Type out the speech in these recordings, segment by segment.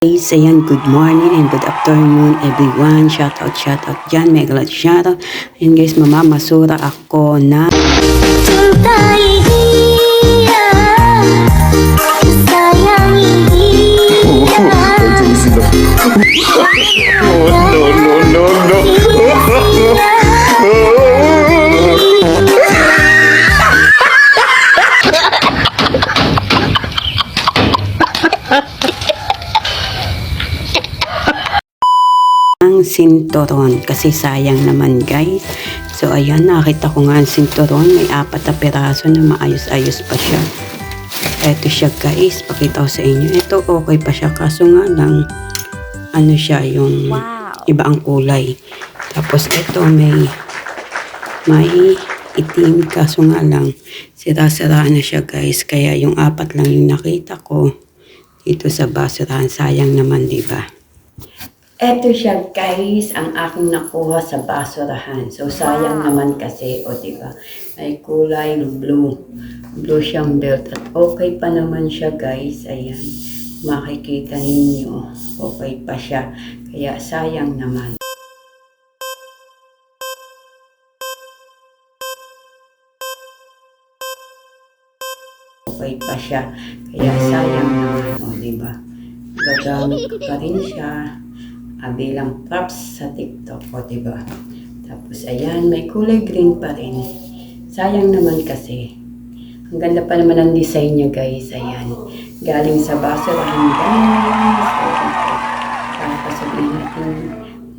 Guys, ayan, good morning and good afternoon everyone. Shout out, shout out dyan. Mega lot shout out. Ayan guys, mamamasura ako na Cintai dia Sayangi sinturon kasi sayang naman guys. So ayan, nakita ko nga ang sinturon. May apat na piraso na maayos-ayos pa siya. Eto siya guys, pakita ko sa inyo. Ito okay pa siya kaso nga lang ano siya yung iba ang kulay. Tapos ito may may itim kaso nga lang sira-sira na siya guys. Kaya yung apat lang yung nakita ko dito sa basurahan. Sayang naman, di ba? Eto siya guys, ang aking nakuha sa basurahan. So sayang naman kasi, o di ba? May kulay blue. Blue siyang belt at okay pa naman siya guys. Ayan, makikita ninyo. Okay pa siya. Kaya sayang naman. Okay pa siya. Kaya sayang naman, o di ba? Gagamit ko pa rin siya bilang props sa TikTok, o diba? Tapos ayan, may kulay green pa rin. Sayang naman kasi. Ang ganda pa naman ang design niya guys, ayan. Galing sa basurahan guys. O, dito. Para sabihin natin,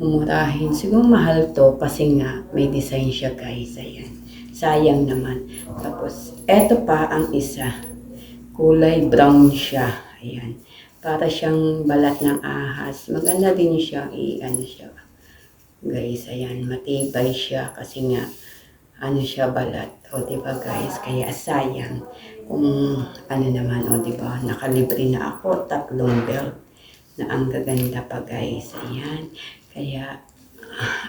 mumurahin. Siguro mahal to kasi nga may design siya guys, ayan. Sayang naman. Tapos, eto pa ang isa. Kulay brown siya. Ayan para siyang balat ng ahas. Maganda din siya, i-ano siya. Guys, ayan, matibay siya kasi nga, ano siya balat. O, diba guys? Kaya sayang kung ano naman, o diba, nakalibre na ako, tatlong belt na ang gaganda pa guys. Ayan. Kaya,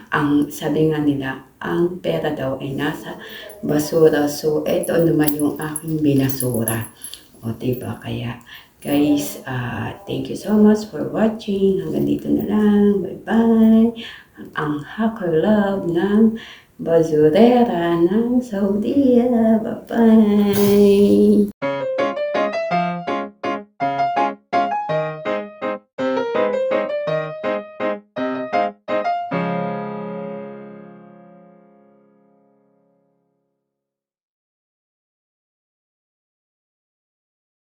ang sabi nga nila, ang pera daw ay nasa basura. So, ito naman yung aking binasura. O, diba? Kaya, Guys, uh, thank you so much for watching. Hanggang dito na lang. Bye-bye. Ang hacker love ng basurera ng Saudi. Bye-bye.